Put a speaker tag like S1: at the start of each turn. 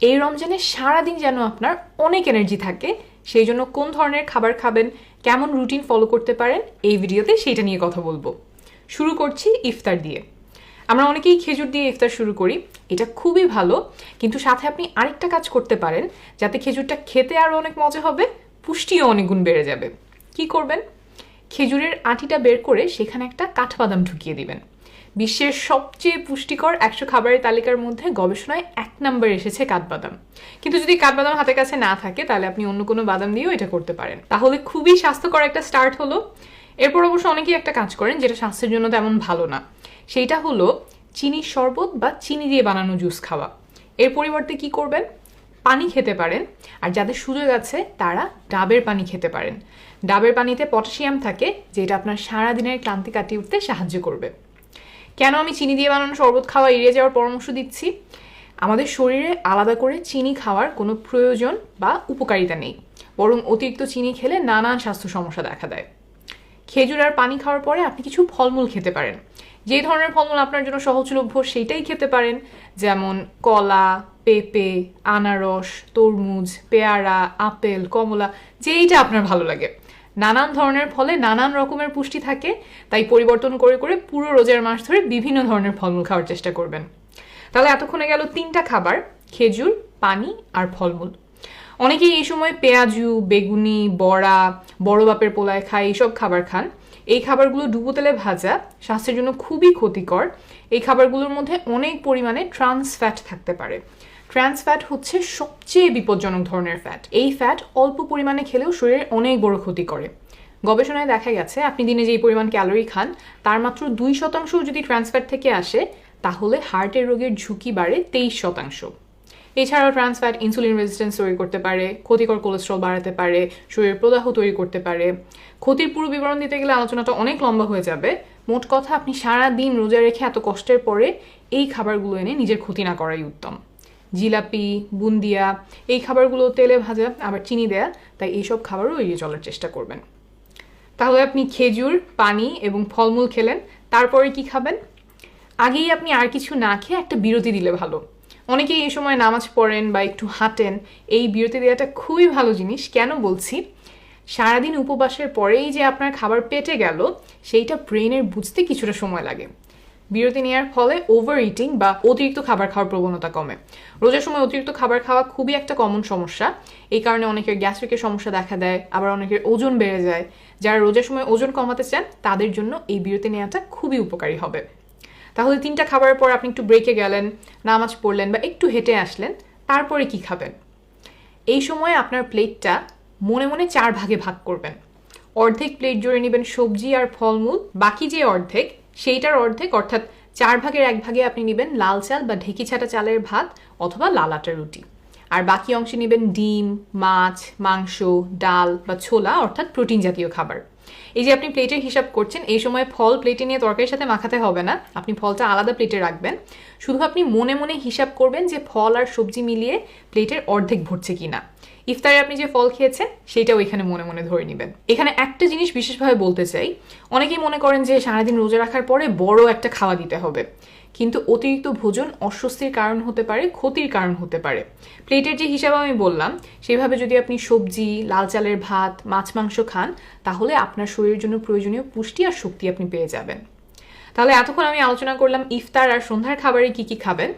S1: এই রমজানে সারাদিন যেন আপনার অনেক এনার্জি থাকে, সেই জন্য কোন ধরনের খাবার খাবেন, কেমন রুটিন ফলো করতে পারেন, এই ভিডিওতে সেইটা নিয়ে কথা বলব। শুরু করছি ইফতার দিয়ে। আমরা অনেকেই খেজুর দিয়ে ইফতার শুরু করি, এটা খুবই ভালো, কিন্তু সাথে আপনি আরেকটা কাজ করতে পারেন, যাতে খেজুরটা খেতে আরও অনেক মজা হবে, পুষ্টিও অনেক গুণ বেড়ে যাবে। কি করবেন? খেজুরের আটিটা বের করে সেখানে একটা কাঠবাদাম ঢুকিয়ে দিবেন। বিশ্বের সবচেয়ে পুষ্টিকর একশো খাবারের তালিকার মধ্যে গবেষণায় এক নম্বর এসেছে কাঠবাদাম। কিন্তু যদি কাঠবাদাম হাতের কাছে না থাকে, তাহলে আপনি অন্য কোনো বাদাম দিয়েও এটা করতে পারেন। তাহলে খুবই স্বাস্থ্যকর একটা স্টার্ট হলো। এরপর অবশ্য অনেকেই একটা কাজ করেন যেটা স্বাস্থ্যের জন্য তেমন ভালো না। সেইটা হলো চিনির শরবত বা চিনি দিয়ে বানানো জুস খাওয়া। এর পরিবর্তে কি করবেন? পানি খেতে পারেন। আর যাদের সুযোগ আছে, তারা ডাবের পানি খেতে পারেন। ডাবের পানিতে পটাশিয়াম থাকে, যেটা আপনার সারাদিনের ক্লান্তি কাটিয়ে উঠতে সাহায্য করবে। কেন আমি চিনি দিয়ে বানানো শরবত খাওয়া এড়িয়ে যাওয়ার পরামর্শ দিচ্ছি? আমাদের শরীরে আলাদা করে চিনি খাওয়ার কোনো প্রয়োজন বা উপকারিতা নেই। বরং অতিরিক্ত চিনি খেলে নানান স্বাস্থ্য সমস্যা দেখা দেয়। খেজুর আর পানি খাওয়ার পরে আপনি কিছু ফলমূল খেতে পারেন। যে ধরনের ফলমূল আপনার জন্য সহজলভ্য সেইটাই খেতে পারেন। যেমন কলা, পেঁপে, আনারস, তরমুজ, পেয়ারা, আপেল, কমলা, যেইটা আপনার ভালো লাগে। নানান ধরনের ফলে নানান রকমের পুষ্টি থাকে, তাই পরিবর্তন করে করে পুরো রোজার মাস ধরে বিভিন্ন ধরনের ফলমূল খাওয়ার চেষ্টা করবেন। তাহলে এতক্ষণে গেল তিনটা খাবার, খেজুর, পানি আর ফলমূল। অনেকেই এই সময় পেঁয়াজু, বেগুনি, বড়া, বড় বাপের পোলায় খায়, এইসব খাবার খান। এই খাবারগুলো ডুবো তেলে ভাজা, স্বাস্থ্যের জন্য খুবই ক্ষতিকর। এই খাবারগুলোর মধ্যে অনেক পরিমাণে ট্রান্স ফ্যাট থাকতে পারে। ট্রান্স ফ্যাট হচ্ছে সবচেয়ে বিপজ্জনক ধরনের ফ্যাট এই ফ্যাট অল্প পরিমাণে খেলেও শরীরে অনেক বড় ক্ষতি করে। গবেষণায় দেখা গেছে, আপনি দিনে যেই পরিমাণ ক্যালোরি খান, তার মাত্র দুই শতাংশ যদি ট্রান্স ফ্যাট থেকে আসে, তাহলে হার্টের রোগের ঝুঁকি বাড়ে তেইশ শতাংশ। এছাড়াও ট্রান্স ফ্যাট ইনসুলিন রেজিস্ট্যান্স তৈরি করতে পারে, ক্ষতিকর কোলেস্ট্রল বাড়াতে পারে, শরীরের প্রদাহ তৈরি করতে পারে। ক্ষতির পুরো বিবরণ দিতে গেলে আলোচনাটা অনেক লম্বা হয়ে যাবে। মোট কথা, আপনি সারা দিন রোজা রেখে এত কষ্টের পরে এই খাবারগুলো এনে নিজের ক্ষতি না করাই উত্তম। জিলাপি, বুন্দিয়া, এই খাবারগুলো তেলে ভাজা, আবার চিনি দেয়া, তাই এইসব খাবারও এড়িয়ে চলার চেষ্টা করবেন। তাহলে আপনি খেজুর, পানি এবং ফলমূল খেলেন, তারপরে কি খাবেন? আগেই আপনি আর কিছু না খেয়ে একটা বিরতি দিলে ভালো। অনেকেই এই সময় নামাজ পড়েন বা একটু হাঁটেন, এই বিরতি দেওয়াটা খুবই ভালো জিনিস। কেন বলছি? সারাদিন উপবাসের পরেই যে আপনার খাবার পেটে গেল, সেইটা ব্রেনের বুঝতে কিছুটা সময় লাগে। বিরতি নেওয়ার ফলে ওভার ইটিং বা অতিরিক্ত খাবার খাওয়ার প্রবণতা কমে। রোজার সময় অতিরিক্ত খাবার খাওয়া খুবই একটা কমন সমস্যা। এই কারণে অনেকের গ্যাস্ট্রিকের সমস্যা দেখা দেয়, আবার অনেকের ওজন বেড়ে যায়। যারা রোজার সময় ওজন কমাতে চান, তাদের জন্য এই বিরতি নেওয়াটা খুবই উপকারী হবে। তাহলে তিনটা খাবারের পর আপনি একটু ব্রেকে গেলেন, নামাজ পড়লেন বা একটু হেঁটে আসলেন, তারপরে কি খাবেন? এই সময় আপনার প্লেটটা মনে মনে চার ভাগে ভাগ করবেন। অর্ধেক প্লেট জুড়ে নেবেন সবজি আর ফলমূল, বাকি যে অর্ধেক, সেইটার অর্ধেক, অর্থাৎ চার ভাগের এক ভাগে আপনি নেবেন লাল চাল বা ঢেকি ছাটা চালের ভাত অথবা লাল আটার রুটি। আর বাকি অংশে নেবেন ডিম, মাছ, মাংস, ডাল বা ছোলা, অর্থাৎ প্রোটিন জাতীয় খাবার। এই যে আপনি প্লেটের হিসাব করছেন, এই সময় ফল প্লেটে নিয়ে তরকারির সাথে মাখাতে হবে না। আপনি ফলটা আলাদা প্লেটে রাখবেন। শুধু আপনি মনে মনে হিসাব করবেন যে ফল আর সবজি মিলিয়ে প্লেটের অর্ধেক ভরছে কিনা। ইফতারে আপনি যে ফল খেয়েছেন, সেটাও এখানে মনে মনে ধরে নেবেন। এখানে একটা জিনিস বিশেষভাবে বলতে চাই। অনেকেই মনে করেন যে সারাদিন রোজা রাখার পরে বড় একটা খাওয়া দিতে হবে। কিন্তু অতিরিক্ত ভোজন অস্বস্তির কারণ হতে পারে, ক্ষতির কারণ হতে পারে। প্লেটের যে হিসাব আমি বললাম, সেভাবে যদি আপনি সবজি, লাল চালের ভাত, মাছ, মাংস খান, তাহলে আপনার শরীরের জন্য প্রয়োজনীয় পুষ্টি আর শক্তি আপনি পেয়ে যাবেন। তাহলে এতক্ষণ আমি আলোচনা করলাম ইফতার আর সন্ধ্যার খাবারে কি কি খাবেন?